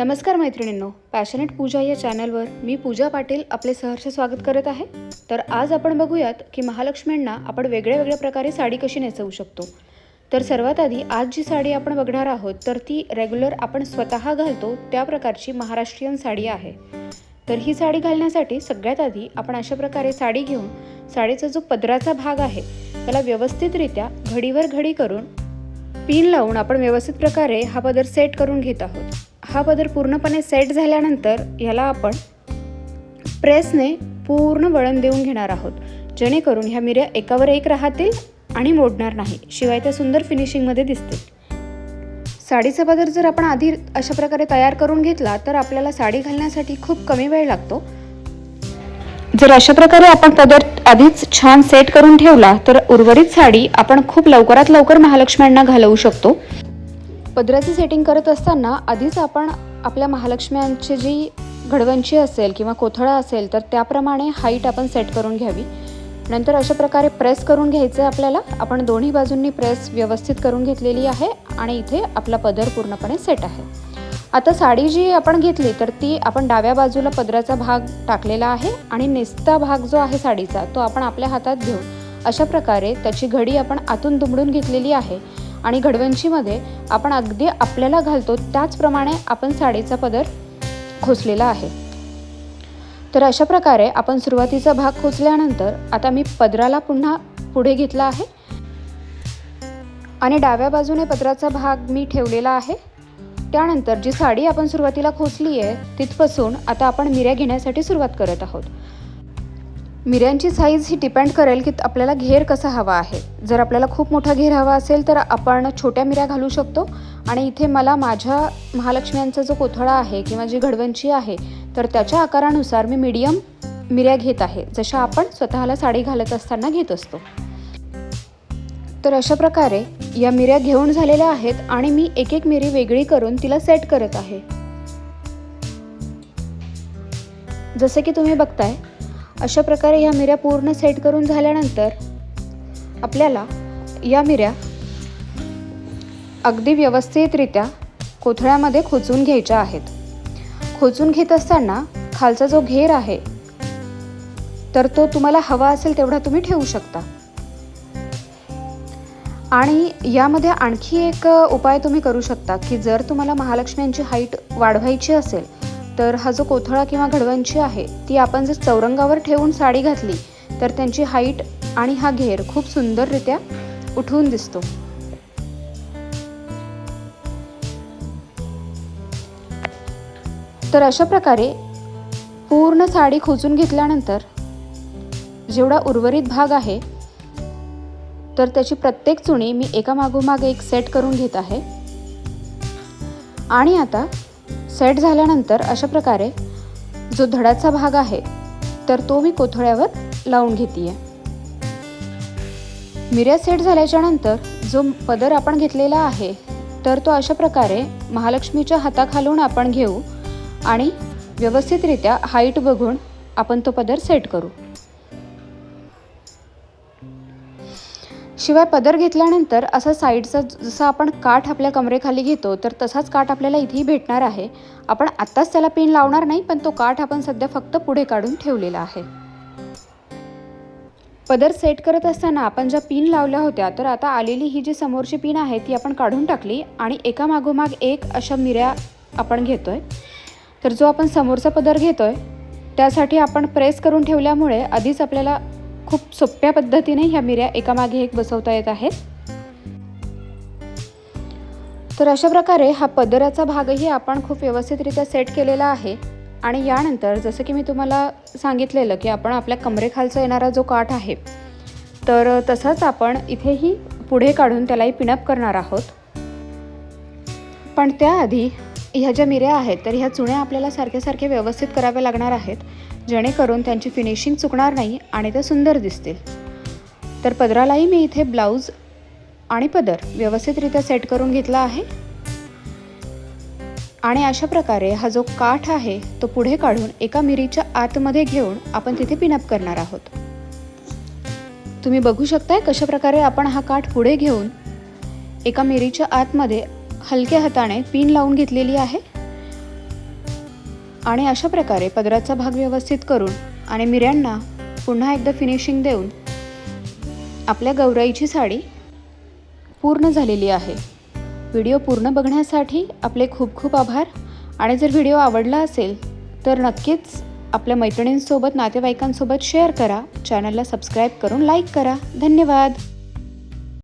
नमस्कार मैत्रिणींनो पॅशनेट पूजा या चॅनलवर मी पूजा पाटील आपले सहर्ष स्वागत करत आहे. तर आज आपण बघूयात की महालक्ष्मींना आपण वेगळ्या वेगळ्या प्रकारे साडी कशी नेसवू शकतो. तर सर्वात आधी आज जी साडी आपण बघणार आहोत तर ती रेग्युलर आपण स्वतः घालतो त्या प्रकारची महाराष्ट्रीयन साडी आहे. तर ही साडी घालण्यासाठी सगळ्यात आधी आपण अशा प्रकारे साडी घेऊन साडीचा जो पदराचा भाग आहे त्याला व्यवस्थितरित्या घडीवर घडी करून पिन लावून आपण व्यवस्थित प्रकारे हा पदर सेट करून घेत आहोत. हा पदर पूर्णपणे सेट झाल्यानंतर याला आपण प्रेसने पूर्ण वळण देऊन घेणार आहोत. जेणेकरून ह्या मिऱ्या एकावर एक राहतील आणि मोडणार नाही. शिवाय त्या सुंदर फिनिशिंगमध्ये दिसतील. साडीचा पदर जर आपण आधी अशा प्रकारे तयार करून घेतला तर आपल्याला साडी घालण्यासाठी खूप कमी वेळ लागतो. जर अशा प्रकारे आपण पदर आधीच छान सेट करून ठेवला तर उर्वरित साडी आपण खूप लवकरात लवकर महालक्ष्म्यांना घालवू शकतो. पदराचे सेटिंग करत असताना आधीच आपण आपल्या महालक्ष्म्यांची जी घडवंची असेल किंवा कोथळा असेल तर त्याप्रमाणे हाईट आपण सेट करून घ्यावी. नंतर अशा प्रकारे प्रेस करून घ्यायचं आहे आपल्याला. आपण दोन्ही बाजूंनी प्रेस व्यवस्थित करून घेतलेली आहे आणि इथे आपला पदर पूर्णपणे सेट आहे. आता साडी जी आपण घेतली तर ती आपण डाव्या बाजूला पदराचा भाग टाकलेला आहे आणि नेसता भाग जो आहे साडीचा तो आपण आपल्या हातात घेऊ. अशा प्रकारे त्याची घडी आपण आतून दुमडून घेतलेली आहे. आणि घडवंशीमध्ये आपण अगदी आपल्याला घालतो त्याचप्रमाणे आपण साडीचा पदर खोचलेला आहे. तर अशा प्रकारे आपण सुरुवातीचा भाग खोचल्यानंतर आता मी पदराला पुन्हा पुढे घेतला आहे. आणि डाव्या बाजूने पदराचा भाग मी ठेवलेला आहे. त्यानंतर जी साडी आपण सुरुवातीला खोचली आहे तिथपासून आता आपण मिऱ्या घेण्यासाठी सुरुवात करत आहोत. मिऱ्यांची साईज ही डिपेंड करेल की आपल्याला घेर कसा हवा आहे. जर आपल्याला खूप मोठा घेर हवा असेल तर आपण छोट्या मिऱ्या घालू शकतो. आणि इथे मला माझ्या महालक्ष्म्यांचा जो कोथळा आहे किंवा जी घडवंची आहे तर त्याच्या आकारानुसार मी मीडियम मिऱ्या घेत आहे जशा आपण स्वतःला साडी घालत असताना घेत असतो. तर अशा प्रकारे या मिऱ्या घेऊन झालेल्या आहेत आणि मी एक एक मिरी वेगळी करून तिला सेट करत आहे. जसे की तुम्ही बघताय अशा प्रकारे या मिऱ्या पूर्ण सेट करून झाल्यानंतर आपल्याला या मिऱ्या अगदी व्यवस्थितरित्या कोथळ्यामध्ये खोचून घ्यायच्या आहेत. खोचून घेत असताना खालचा जो घेर आहे तर तो तुम्हाला हवा असेल तेवढा तुम्ही ठेवू शकता. आणि यामध्ये आणखी एक उपाय तुम्ही करू शकता की जर तुम्हाला महालक्ष्म्यांची हाईट वाढवायची असेल तर हा जो कोथळा किंवा घडवंची आहे ती आपण जर चौरंगावर ठेवून साडी घातली तर त्यांची हाईट आणि हा घेर खूप सुंदररित्या उठवून दिसतो. तर अशा प्रकारे पूर्ण साडी खोचून घेतल्यानंतर जेवढा उर्वरित भाग आहे तर त्याची प्रत्येक चुणी मी एकामागोमाग एक सेट करून घेत आहे. आणि आता सेट झाल्यानंतर अशा प्रकारे जो धडाचा भाग आहे तर तो मी कोथळ्यावर लावून घेते आहे मिऱ्या सेट झाल्याच्यानंतर जो पदर आपण घेतलेला आहे तर तो अशा प्रकारे महालक्ष्मीच्या हाताखालून आपण घेऊ आणि व्यवस्थितरित्या हाईट बघून आपण तो पदर सेट करू. शिवाय पदर घेतल्यानंतर असा साईडचा जसा आपण काठ आपल्या कमरेखाली घेतो तर तसाच काठ आपल्याला इथेही भेटणार आहे. आपण आत्ताच त्याला पिन लावणार नाही पण तो काठ आपण सध्या फक्त पुढे काढून ठेवलेला आहे. पदर सेट करत असताना आपण ज्या पिन लावल्या होत्या तर आता आलेली ही जी समोरची पिन आहे ती आपण काढून टाकली आणि एका मागोमाग एक अशा मिऱ्या आपण घेतोय. तर जो आपण समोरचा पदर घेतोय त्यासाठी आपण प्रेस करून ठेवल्यामुळे आधीच आपल्याला खूप सोप्या पद्धतीने ह्या मिऱ्या एकामागे एक बसवता येत आहेत. तर अशा प्रकारे हा पदराचा भागही आपण खूप व्यवस्थितरित्या सेट केलेला आहे. आणि यानंतर जसं की मी तुम्हाला सांगितलेलं की आपण आपल्या कमरेखालचा येणारा जो काठ आहे तर तसंच आपण इथेही पुढे काढून त्यालाही पिनअप करणार आहोत. पण त्याआधी ह्या ज्या मिऱ्या आहेत तर ह्या चुण्या आपल्याला सारख्या सारख्या व्यवस्थित कराव्या लागणार आहेत. जेणेकरून त्यांची फिनिशिंग चुकणार नाही आणि ते सुंदर दिसतील. तर पदरालाही मी इथे ब्लाऊज आणि पदर व्यवस्थितरित्या सेट करून घेतला आहे. आणि अशा प्रकारे हा जो काठ आहे तो पुढे काढून एका मिरीच्या आतमध्ये घेऊन आपण तिथे पिनअप करणार आहोत. तुम्ही बघू शकताय कशा प्रकारे आपण हा काठ पुढे घेऊन एका मिरीच्या आतमध्ये हलक्या हाताने पिन लावून घेतलेली आहे. आणि अशा प्रकारे पदराचा भाग व्यवस्थित करून आणि मिऱ्यांना पुन्हा एकदा फिनिशिंग देऊन आपल्या गौराईची साडी पूर्ण झालेली आहे. व्हिडिओ पूर्ण बघण्यासाठी आपले खूप खूप आभार. आणि जर व्हिडिओ आवडला असेल तर नक्कीच आपल्या मैत्रिणींसोबत नातेवाईकांसोबत शेअर करा. चॅनलला सबस्क्राईब करून लाईक करा. धन्यवाद.